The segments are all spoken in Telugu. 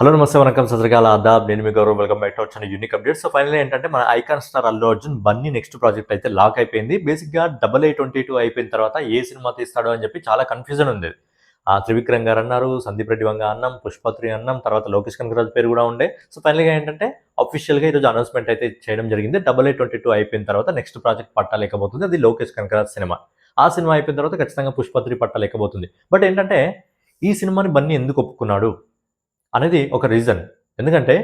హలో నమస్తే వనకం సత్రకాల ఆదాబ్. నేను మీ గౌరవ్ వెల్కమ్ బ్యాక్ వచ్చిన యూనిక్ అప్డేట్ సో ఫైనల్ ఏంటంటే మన icon star Allu Arjun Bunny next project అయితే లాక్ అయిపోయింది. బేసిక్గా డబల్ ఏ ట్వంటీ టూ అయిపోయిన తర్వాత ఏ సినిమా తీస్తాడో అని చెప్పి చాలా కన్ఫ్యూజన్ ఉంది. ఆ త్రివిక్రమ్ గారు అన్నారు సందీప్ రెడ్డి వంగ అన్నం పుష్పత్రి అన్నం తర్వాత లోకేష్ కనకరాజు పేరు కూడా ఉండే. సో ఫైనల్గా ఏంటంటే అఫీషియల్గా ఈరోజు అనౌన్స్మెంట్ అయితే చేయడం జరిగింది. డబల్ ఏ ట్వంటీ టూ అయిపోయిన తర్వాత నెక్స్ట్ ప్రాజెక్ట్ పట్టలేకపోతుంది అది లోకేష్ కనకరాజ్ సినిమా. ఆ సినిమా అయిపోయిన తర్వాత ఖచ్చితంగా పుష్పత్రి పట్టలేకపోతుంది బట్ ఏంటంటే ఈ సినిమాని బన్నీ ఎందుకు ఒప్పుకున్నాడు? అనేది ఒక రీజన్ ఎందుకంటే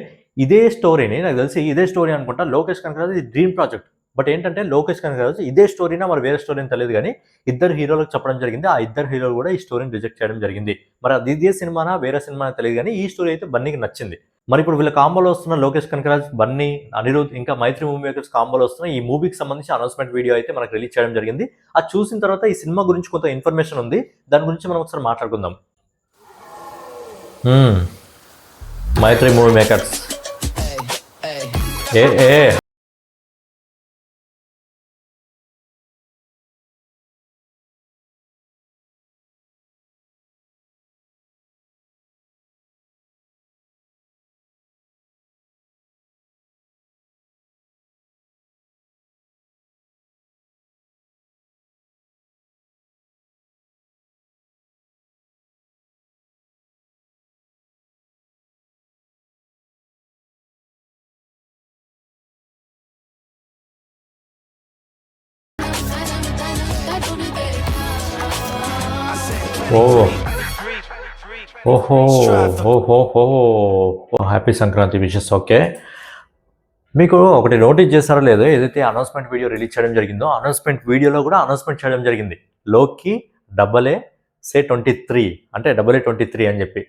ఇదే స్టోరీని నాకు తెలిసి ఇదే స్టోరీ అనుకుంటా లోకేష్ కనకరాజు ఇది డ్రీమ్ ప్రాజెక్ట్ బట్ ఏంటంటే లోకేష్ కనకరాజు ఇదే స్టోరీనా మరి వేరే స్టోరీని తెలియదు కానీ ఇద్దరు హీరోలకు చెప్పడం జరిగింది. ఆ ఇద్దరు హీరోలు కూడా ఈ స్టోరీని రిజెక్ట్ చేయడం జరిగింది. మరి అది ఇదే సినిమానా వేరే సినిమా తెలియదు కానీ ఈ స్టోరీ అయితే బన్నీకి నచ్చింది. మరి ఇప్పుడు వీళ్ళ కాంబోలో వస్తున్న లోకేష్ కనకరాజ్ బన్నీ అనిరుద్ ఇంకా మైత్రి మూవీ మేకర్స్ కాంబోలో వస్తున్న ఈ మూవీకి సంబంధించి అనౌన్స్మెంట్ వీడియో అయితే మనకు రిలీజ్ చేయడం జరిగింది. అది చూసిన తర్వాత ఈ సినిమా గురించి కొంత ఇన్ఫర్మేషన్ ఉంది. దాని గురించి మనం ఒకసారి మాట్లాడుకుందాం. Hmm. Mythri movie makers A A ఓహో. ఓహో ఓహో హ్యాపీ సంక్రాంతి విషెస్ ఓకే. మీకు ఒకటి నోటీస్ చేస్తారో లేదో ఏదైతే అనౌన్స్మెంట్ వీడియో రిలీజ్ చేయడం జరిగిందో అనౌన్స్మెంట్ వీడియోలో కూడా అనౌన్స్మెంట్ చేయడం జరిగింది. లోకి double A say twenty three అంటే డబల్ ఏ ట్వంటీ త్రీ అని చెప్పి.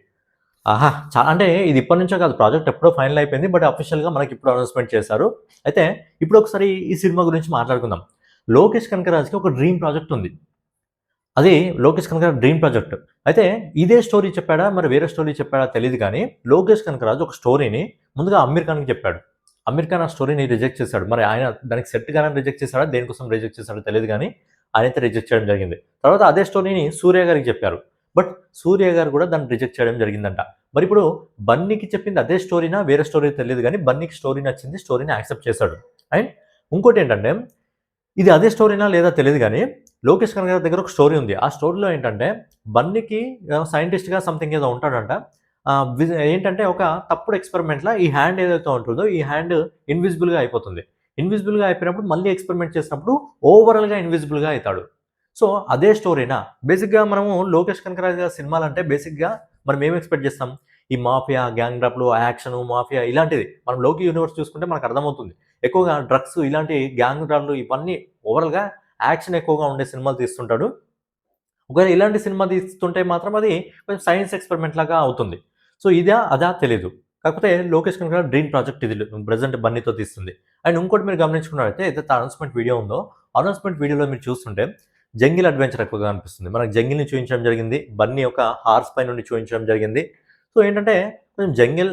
ఆహా చా అంటే ఇది ఇప్పటి నుంచో కాదు ప్రాజెక్ట్ ఎప్పుడో ఫైనల్ అయిపోయింది బట్ అఫీషియల్గా మనకి ఇప్పుడు అనౌన్స్మెంట్ చేశారు. అయితే ఇప్పుడు ఒకసారి ఈ సినిమా గురించి మాట్లాడుకుందాం. లోకేష్ కనకరాజ్కి ఒక డ్రీమ్ ప్రాజెక్ట్ ఉంది. అది లోకేష్ కనకరాజు డ్రీమ్ ప్రాజెక్ట్. అయితే ఇదే స్టోరీ చెప్పాడా? మరి వేరే స్టోరీ చెప్పాడా తెలియదు కానీ లోకేష్ కనకరాజు ఒక స్టోరీని ముందుగా అమీర్ ఖాన్కి చెప్పాడు. అమీర్ ఖాన్ ఆ స్టోరీని రిజెక్ట్ చేశాడు. మరి ఆయన దానికి సెట్ రిజెక్ట్ చేశాడా? దేనికోసం రిజెక్ట్ చేశాడో తెలియదు కానీ ఆయన అయితే రిజెక్ట్ చేయడం జరిగింది. తర్వాత అదే స్టోరీని సూర్య గారికి చెప్పారు. బట్ సూర్య గారు కూడా దాన్ని రిజెక్ట్ చేయడం జరిగిందంట. మరి ఇప్పుడు బన్నీకి చెప్పింది అదే స్టోరీనా? వేరే స్టోరీ తెలియదు కానీ బన్నీకి స్టోరీ నచ్చింది స్టోరీని యాక్సెప్ట్ చేశాడు. అండ్ ఇంకోటి ఏంటంటే ఇది అదే స్టోరీనా లేదా తెలియదు కానీ లోకేష్ కనగర్ దగ్గర ఒక స్టోరీ ఉంది. ఆ స్టోరీలో ఏంటంటే బన్నీకి సైంటిస్ట్గా సంథింగ్ ఏదో ఉంటాడంట. ఏంటంటే ఒక తప్పుడు ఎక్స్పెరిమెంట్లో ఈ హ్యాండ్ ఏదైతే ఉంటుందో ఈ హ్యాండ్ ఇన్విజిబుల్గా అయిపోతుంది. ఇన్విజిబుల్గా అయిపోయినప్పుడు మళ్ళీ ఎక్స్పెరిమెంట్ చేసినప్పుడు ఓవరాల్గా ఇన్విజిబుల్గా అవుతాడు. సో అదే స్టోరీనా? బేసిక్గా మనము లోకేష్ కనకరాజ్ గారి సినిమాలు అంటే బేసిక్గా మనం ఏం ఎక్స్పెక్ట్ చేస్తాం? ఈ మాఫియా గ్యాంగ్ డ్రాప్లు యాక్షన్ మాఫియా ఇలాంటిది. మనం లోకి యూనివర్స్ చూసుకుంటే మనకు అర్థమవుతుంది. ఎక్కువగా డ్రగ్స్ ఇలాంటి గ్యాంగ్ డ్రాప్లు ఇవన్నీ ఓవరాల్గా యాక్షన్ ఎక్కువగా ఉండే సినిమాలు తీస్తుంటాడు. ఒకవేళ ఇలాంటి సినిమా తీస్తుంటే మాత్రం అది కొంచెం సైన్స్ ఎక్స్పెరిమెంట్ లాగా అవుతుంది. సో ఇదా అదా తెలియదు కాకపోతే లోకేష్ కనుక డ్రీమ్ ప్రాజెక్ట్ ఇది ప్రజెంట్ బన్నీతో తీస్తుంది. అండ్ ఇంకోటి మీరు గమనించుకున్నారైతే ఏదైతే అనౌన్స్మెంట్ వీడియో ఉందో అనౌన్స్మెంట్ వీడియోలో మీరు చూస్తుంటే జంగిల్ అడ్వెంచర్ ఎక్కువగా అనిపిస్తుంది. మనకు జంగిల్ని చూపించడం జరిగింది బన్నీ ఒక హార్స్ పై నుండి చూపించడం జరిగింది. సో ఏంటంటే కొంచెం జంగిల్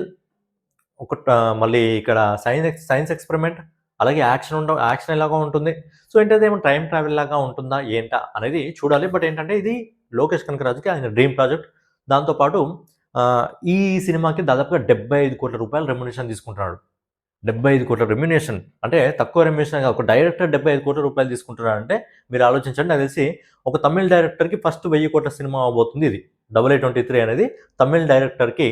ఒక మళ్ళీ ఇక్కడ సైన్స్ సైన్స్ ఎక్స్పెరిమెంట్ అలాగే యాక్షన్ ఉండ యాక్షన్ ఎలాగా ఉంటుంది. సో ఏంటంటే ఏమో టైం ట్రావెల్ లాగా ఉంటుందా ఏంటా అనేది చూడాలి. బట్ ఏంటంటే ఇది లోకేష్ కనకరాజుకి ఆయన డ్రీమ్ ప్రాజెక్ట్. దాంతోపాటు ఈ సినిమాకి దాదాపుగా డెబ్బై ఐదు కోట్ల రూపాయలు రెమ్యునేషన్ తీసుకుంటున్నాడు. డెబ్బై ఐదు కోట్ల రెమ్యునేషన్. అంటే తక్కువ రెమ్యునేషన్ ఒక డైరెక్టర్ డెబ్బై ఐదు కోట్ల రూపాయలు తీసుకుంటున్నాడు అంటే మీరు ఆలోచించండి. నాకు తెలిసి ఒక తమిళ డైరెక్టర్కి ఫస్ట్ వెయ్యి కోట్ల సినిమా అవబోతుంది ఇది. డబల్ ఏ ట్వంటీ త్రీ అనేది తమిళ డైరెక్టర్కి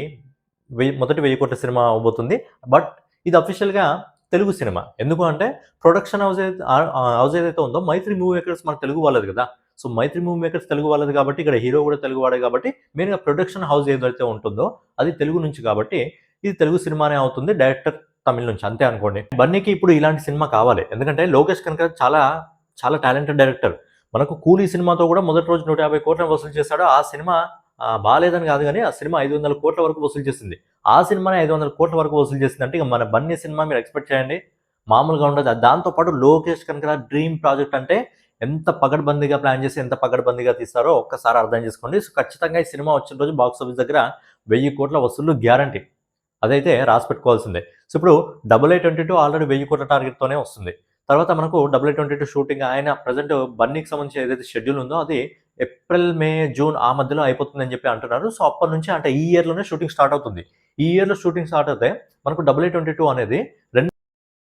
వెయ్యి మొదటి వెయ్యి కోట్ల సినిమా అవబోతుంది. బట్ ఇది అఫీషియల్గా తెలుగు సినిమా. ఎందుకు అంటే ప్రొడక్షన్ హౌస్ అయితే హౌస్ ఏదైతే ఉందో మైత్రి మూవీ మేకర్స్ మన తెలుగు వాళ్ళది కదా. So Mythri movie makers Telugu వాళ్ళది కాబట్టి ఇక్కడ హీరో కూడా తెలుగు వాడే కాబట్టి మెయిన్గా ప్రొడక్షన్ హౌస్ ఏదైతే ఉంటుందో అది తెలుగు నుంచి కాబట్టి ఇది తెలుగు సినిమానే అవుతుంది. డైరెక్టర్ తమిళ నుంచి అంతే అనుకోండి. బన్నీకి ఇప్పుడు ఇలాంటి సినిమా కావాలి. ఎందుకంటే లోకేష్ కనుక చాలా చాలా టాలెంటెడ్ డైరెక్టర్. మనకు కూలీ సినిమాతో కూడా మొదటి రోజు నూట యాభై కోట్లు వసూలు చేశాడు. ఆ సినిమా బాగాలేదని కాదు కానీ ఆ సినిమా ఐదు వందల కోట్ల వరకు వసూలు చేసింది. ఆ సినిమానే ఐదు వందల కోట్ల వరకు వసూలు చేసింది అంటే ఇక మన బన్నీ సినిమా మీరు ఎక్స్పెక్ట్ చేయండి. మామూలుగా ఉండదు. దాంతోపాటు లోకేష్ కనుక డ్రీమ్ ప్రాజెక్ట్ అంటే ఎంత పగడ్బందీగా ప్లాన్ చేసి ఎంత పగడ్బందీగా తీస్తారో ఒక్కసారి అర్థం చేసుకోండి. సో ఖచ్చితంగా ఈ సినిమా వచ్చిన రోజు బాక్స్ ఆఫీస్ దగ్గర వెయ్యి కోట్ల వసూళ్ళు గ్యారంటీ. అదైతే రాసి పెట్టుకోవాల్సిందే. సో ఇప్పుడు double eight twenty two already వెయ్యి కోట్ల టార్గెట్తోనే వస్తుంది. తర్వాత మనకు double eight twenty two shooting ఆయన ప్రజెంట్ బన్నీకి సంబంధించి ఏదైతే షెడ్యూల్ ఉందో అది ఏప్రిల్ మే జూన్ ఆ మధ్యలో అయిపోతుందని చెప్పి అంటున్నారు. సో అప్పటి నుంచి అంటే ఈ ఇయర్లోనే షూటింగ్ స్టార్ట్ అవుతుంది. ఈ ఇయర్లో షూటింగ్ స్టార్ట్ అయితే మనకు డబుల్ ఏ ట్వంటీ టూ అనేది రెండు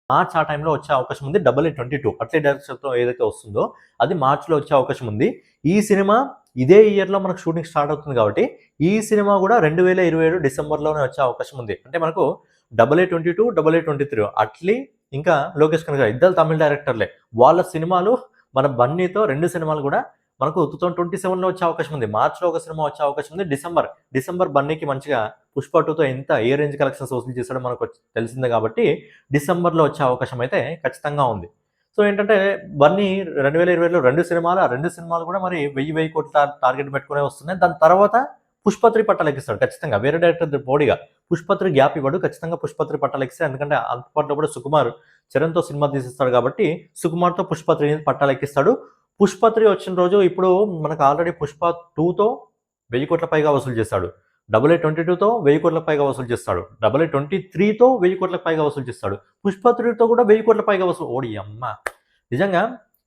మార్చ్ ఆ టైంలో వచ్చే అవకాశం ఉంది. డబుల్ ఏ ట్వంటీ టూ అట్లే డైరెక్షన్తో ఏదైతే వస్తుందో అది మార్చ్లో వచ్చే అవకాశం ఉంది. ఈ సినిమా ఇదే ఇయర్లో మనకు షూటింగ్ స్టార్ట్ అవుతుంది కాబట్టి ఈ సినిమా కూడా రెండు వేల ఇరవై ఏడు డిసెంబర్లోనే వచ్చే అవకాశం ఉంది. అంటే మనకు double A twenty two double A twenty three Atlee ఇంకా లోకేష్ కనగ ఇద్దరు తమిళ డైరెక్టర్లే వాళ్ళ సినిమాలు మన బన్నీతో రెండు సినిమాలు కూడా మనకు టూ థౌసండ్ ట్వంటీ సెవెన్లో వచ్చే అవకాశం ఉంది. మార్చ్లో ఒక సినిమా వచ్చే అవకాశం ఉంది. డిసెంబర్ డిసెంబర్ బన్నీకి మంచిగా పుష్ప టూతో ఎంత ఏ రేంజ్ కలెక్షన్స్ వసూలు చేశాడో మనకు వచ్చి- తెలిసిందే కాబట్టి డిసెంబర్లో వచ్చే అవకాశం అయితే ఖచ్చితంగా ఉంది. సో ఏంటంటే బన్నీ రెండు వేల ఇరవైలో రెండు సినిమాలు ఆ రెండు సినిమాలు కూడా మరి వెయ్యి వెయ్యి కోట్ల టార్గెట్ పెట్టుకునే వస్తున్నాయి. దాని తర్వాత పుష్పత్రి పట్టాలెక్కిస్తాడు ఖచ్చితంగా. వేరే డైరెక్టర్ పోడిగా. పుష్పత్రి గ్యాప్ ఇవ్వడు. ఖచ్చితంగా పుష్పత్రి పట్టాలెక్కిస్తాడు ఎందుకంటే అంతపాటులో కూడా సుకుమార్ చరణ్తో సినిమా తీసిస్తాడు కాబట్టి సుకుమార్తో పుష్పత్రిని పట్టాలెక్కిస్తాడు. పుష్పత్రి వచ్చిన రోజు ఇప్పుడు మనకు ఆల్రెడీ పుష్ప టూతో వెయ్యి కోట్ల పైగా వసూలు చేస్తాడు. డబుల్ ఏ ట్వంటీ టూతో వెయ్యి కోట్ల పైగా వసూలు చేస్తాడు. డబుల్ ఏ ట్వంటీ త్రీతో వెయ్యి కోట్ల పైగా వసూలు చేస్తాడు. పుష్ప త్రీతో కూడా వెయ్యి కోట్ల పైగా వసూలు ఓడి అమ్మ. నిజంగా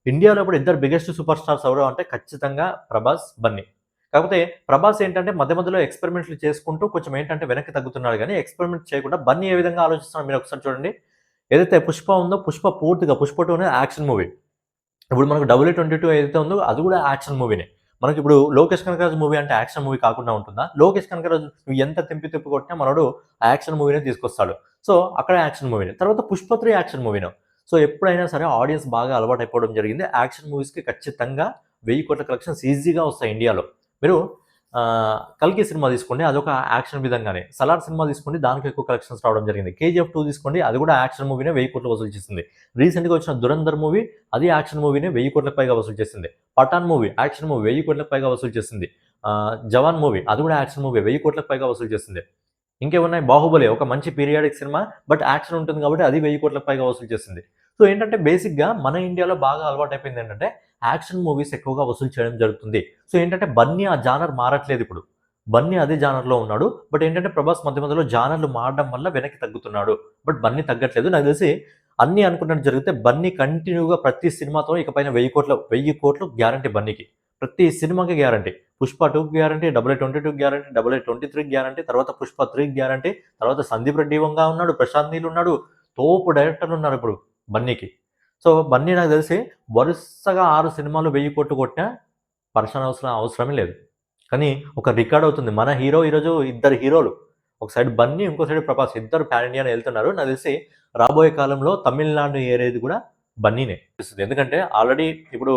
ఇండియాలో ఇప్పుడు ఇద్దరు బిగ్గెస్ట్ సూపర్ స్టార్స్ ఎవరు అంటే ఖచ్చితంగా ప్రభాస్ బన్నీ. కాకపోతే ప్రభాస్ ఏంటంటే మధ్య మధ్యలో ఎక్స్పెరిమెంట్లు చేసుకుంటూ కొంచెం ఏంటంటే వెనక్కి తగ్గుతున్నాడు కానీ ఎక్స్పెరిమెంట్ చేయకుండా బన్నీ ఏ విధంగా ఆలోచిస్తున్నాడు మీరు ఒకసారి చూడండి. ఏదైతే పుష్ప ఉందో పుష్ప పూర్తిగా పుష్ప టూ అనేది యాక్షన్ మూవీ. ఇప్పుడు మనకు డబుల్ ట్వంటీ టూ ఏదైతే ఉందో అది కూడా యాక్షన్ మూవీనే మనకి ఇప్పుడు లోకేష్ కనకరాజు మూవీ అంటే యాక్షన్ మూవీ కాకుండా ఉంటుందా? లోకేష్ కనకరాజు నువ్వు ఎంత తెంపి తెప్పి కొట్టినా మనోడు ఆ యాక్షన్ మూవీనే తీసుకొస్తాడు. సో అక్కడ యాక్షన్ మూవీనే తర్వాత పుష్పత్రి యాక్షన్ మూవీనే సో ఎప్పుడైనా సరే ఆడియన్స్ బాగా అలవాటు అయిపోవడం జరిగింది యాక్షన్ మూవీస్కి ఖచ్చితంగా వెయ్యి కోట్ల కలెక్షన్స్ ఈజీగా వస్తాయి ఇండియాలో. మీరు కల్కి సినిమా తీసుకోండి అదొక యాక్షన్ విధంగానే. సలార్ సినిమా తీసుకోండి దానికి ఎక్కువ కలెక్షన్స్ రావడం జరిగింది. కేజీఎఫ్ టూ తీసుకోండి అది కూడా యాక్షన్ మూవీనే వెయ్యి కోట్లు వసూలు చేసింది. రీసెంట్గా వచ్చిన దురంధర్ మూవీ అది యాక్షన్ మూవీనే వెయ్యి కోట్లకు పైగా వసూలు చేసింది. పఠాన్ మూవీ యాక్షన్ మూవీ వెయ్యి కోట్లకు పైగా వసూలు చేసింది. జవాన్ మూవీ అది కూడా యాక్షన్ మూవీ వెయ్యి కోట్లకు పైగా వసూలు చేసింది. ఇంకేమున్నాయి? బాహుబలి ఒక మంచి పీరియాడిక్ సినిమా బట్ యాక్షన్ ఉంటుంది కాబట్టి అది వెయ్యి కోట్లకు పైగా వసూలు చేసింది. సో ఏంటంటే బేసిక్గా మన ఇండియాలో బాగా అలవాటు అయిపోయింది ఏంటంటే యాక్షన్ మూవీస్ ఎక్కువగా వసూలు చేయడం జరుగుతుంది. సో ఏంటంటే బన్నీ ఆ జానర్ మారట్లేదు ఇప్పుడు. బన్నీ అదే జానర్లో ఉన్నాడు. బట్ ఏంటంటే ప్రభాస్ మధ్య మధ్యలో జానర్లు మారడం వల్ల వెనక్కి తగ్గుతున్నాడు. బట్ బన్నీ తగ్గట్లేదు. నాకు తెలిసి అన్నీ అనుకున్నట్టు జరిగితే బన్నీ కంటిన్యూగా ప్రతి సినిమాతో ఇకపైన వెయ్యి కోట్ల వెయ్యి కోట్లు గ్యారంటీ బన్నీకి. ప్రతి సినిమాకి గ్యారంటీ. పుష్ప టూకి guarantee double A twenty two guarantee double A twenty three guarantee తర్వాత పుష్ప త్రీకి గ్యారంటీ తర్వాత సందీప్ రెడ్డి వంగా ఉన్నాడు ప్రశాంత్ నీల్ ఉన్నాడు తోపు డైరెక్టర్లు ఉన్నారు ఇప్పుడు బన్నీకి. సో బన్నీ నాకు తెలిసి వరుసగా ఆరు సినిమాలు వెయ్యి కోట్లు కొట్టినా పర్సన్ అవసరం అవసరమే లేదు. కానీ ఒక రికార్డ్ అవుతుంది. మన హీరో ఈరోజు ఇద్దరు హీరోలు. ఒక సైడ్ బన్నీ ఇంకో సైడ్ ప్రభాస్. ఇద్దరు ప్యాన్ ఇండియాని వెళ్తున్నారు. నాకు తెలిసి రాబోయే కాలంలో తమిళనాడు ఏరేది కూడా బన్నీనే. తెలుస్తుంది. ఎందుకంటే ఆల్రెడీ ఇప్పుడు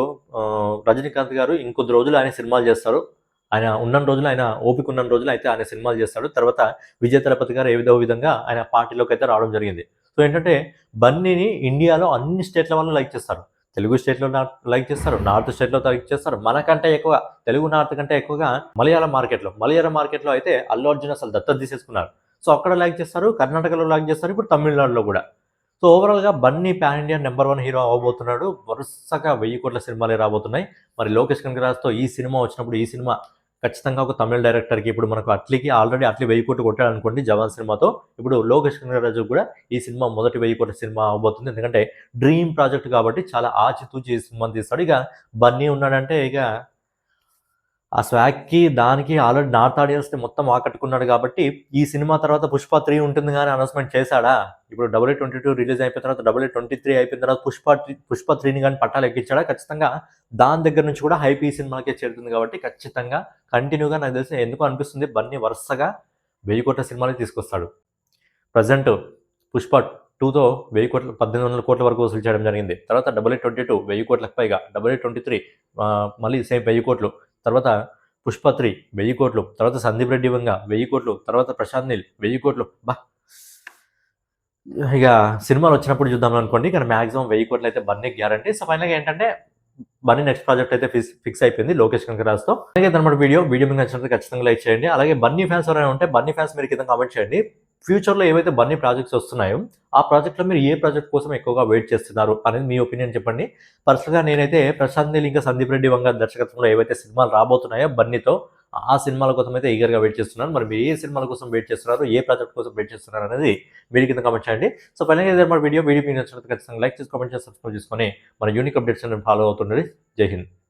రజనీకాంత్ గారు ఇంకొద్ది రోజులు ఆయన సినిమాలు చేస్తారు. ఆయన ఉన్న రోజులు ఆయన ఓపిక ఉన్న రోజులు అయితే ఆయన సినిమాలు చేస్తాడు. తర్వాత విజయ తలపతి గారు ఏ విధో విధంగా ఆయన పార్టీలోకి అయితే రావడం జరిగింది. సో ఏంటంటే బన్నీని ఇండియాలో అన్ని స్టేట్ల వాళ్ళు లైక్ చేస్తారు. తెలుగు స్టేట్లో లైక్ చేస్తారు నార్త్ స్టేట్లో లైక్ చేస్తారు. మనకంటే ఎక్కువ తెలుగు నార్త్ కంటే ఎక్కువగా మలయాళం మార్కెట్లో మలయాళం మార్కెట్లో అయితే అల్లు అర్జున్ అసలు దత్తత తీసేసుకున్నారు. సో అక్కడ లైక్ చేస్తారు కర్ణాటకలో లైక్ చేస్తారు ఇప్పుడు తమిళనాడులో కూడా. సో ఓవరాల్గా Bunny pan India number one hero అవ్వబోతున్నాడు వరుసగా వెయ్యి కోట్ల సినిమాలే రాబోతున్నాయి. మరి లోకేష్ కనకరాజ్తో ఈ సినిమా వచ్చినప్పుడు ఈ సినిమా ఖచ్చితంగా ఒక తమిళ డైరెక్టర్కి ఇప్పుడు మనకు అట్లీకి ఆల్రెడీ అట్లీ వెయ్యి కోట్లు కొట్టాడు అనుకోండి జవాన్ సినిమాతో. ఇప్పుడు లోకేష్ కనకరాజు కూడా ఈ సినిమా మొదటి వెయ్యి కోట్ల సినిమా అవబోతుంది ఎందుకంటే డ్రీమ్ ప్రాజెక్ట్ కాబట్టి చాలా ఆచితూచి ఈ సినిమాని తీస్తాడు. ఇక బన్నీ ఉన్నాడంటే ఇక ఆ స్వాగ్కి దానికి ఆల్రెడీ నార్త్ ఆడియన్స్ని మొత్తం ఆకట్టుకున్నాడు కాబట్టి ఈ సినిమా తర్వాత పుష్ప త్రీ ఉంటుంది కానీ అనౌన్స్మెంట్ చేశాడా? ఇప్పుడు డబుల్ ట్వంటీ టూ రిలీజ్ అయిపోయిన తర్వాత డబుల్ ట్వంటీ త్రీ అయిపోయిన తర్వాత పుష్ప త్రీ పుష్ప త్రీని కానీ పట్టాలు ఎక్కించాడా? ఖచ్చితంగా దాని దగ్గర నుంచి కూడా హైప్ ఈ సినిమాకే చేరుతుంది కాబట్టి ఖచ్చితంగా కంటిన్యూగా నాకు తెలిసి ఎందుకు అనిపిస్తుంది బన్నీ వరుసగా వెయ్యి కోట్ల సినిమాలు తీసుకొస్తాడు. ప్రజెంట్ పుష్ప టూతో వెయ్యి కోట్ల పద్దెనిమిది వందల కోట్ల వరకు వసూలు చేయడం జరిగింది. తర్వాత డబుల్ ఎయిట్ ట్వంటీ టూ వెయ్యి కోట్లకు పైగా. డబుల్ ఎయిట్ ట్వంటీ త్రీ మళ్ళీ సేమ్ వెయ్యి కోట్లు. తర్వాత పుష్పత్రి వెయ్యి కోట్లు తర్వాత సందీప్ రెడ్డి వంగ వెయ్యి కోట్లు తర్వాత ప్రశాంత్ నీల్ వెయ్యి కోట్లు. బా. ఇక సినిమాలు వచ్చినప్పుడు చూద్దాం అనుకోండి. కానీ మాక్సిమం వెయ్యి కోట్లు అయితే బన్నీ గ్యారంటీ. సో ఫైనల్గా ఏంటంటే బన్నీ నెక్స్ట్ ప్రాజెక్ట్ అయితే ఫిక్స్ ఫిక్స్ అయిపోయింది లోకేష్ కనకరాజ్తో అలాగే అనమాట వీడియో. వీడియో మీకు నచ్చినట్లయితే ఖచ్చితంగా లైక్ చేయండి. అలాగే బన్నీ ఫ్యాన్స్ ఎవరైనా ఉంటే బన్నీ ఫ్యాన్స్ మీరు కింద కామెంట్ చేయండి. ఫ్యూచర్లో ఏవైతే బన్నీ ప్రాజెక్ట్స్ వస్తున్నాయో ఆ ప్రాజెక్ట్లో మీరు ఏ ప్రాజెక్ట్ కోసం ఎక్కువగా వెయిట్ చేస్తున్నారు అనేది మీ ఒపీనియన్ చెప్పండి. పర్సనల్గా నేనైతే ప్రశాంత్ నీల్ ఇంకా సందీప్ రెడ్డి వంగ దర్శకత్వంలో ఏవైతే సినిమాలు రాబోతున్నాయో బన్నీతో ఆ సినిమాల కోసం అయితే ఈగర్గా వెయిట్ చేస్తున్నాను. మరి మీరు ఏ సినిమాల కోసం వెయిట్ చేస్తున్నారు ఏ ప్రాజెక్ట్ కోసం వెయిట్ చేస్తున్నారు అనేది మీరు కింద కామెంట్ చేయండి. సో ఫైనల్గా మన వీడియో. వీడియో మీకు నచ్చినట్టు ఖచ్చితంగా లైక్ చేసి కామెంట్ చేసి సబ్స్క్రైబ్ చేసుకొని మన యూనిక్ అప్డేట్స్ ఫాలో అవుతుండండి జై హింద్.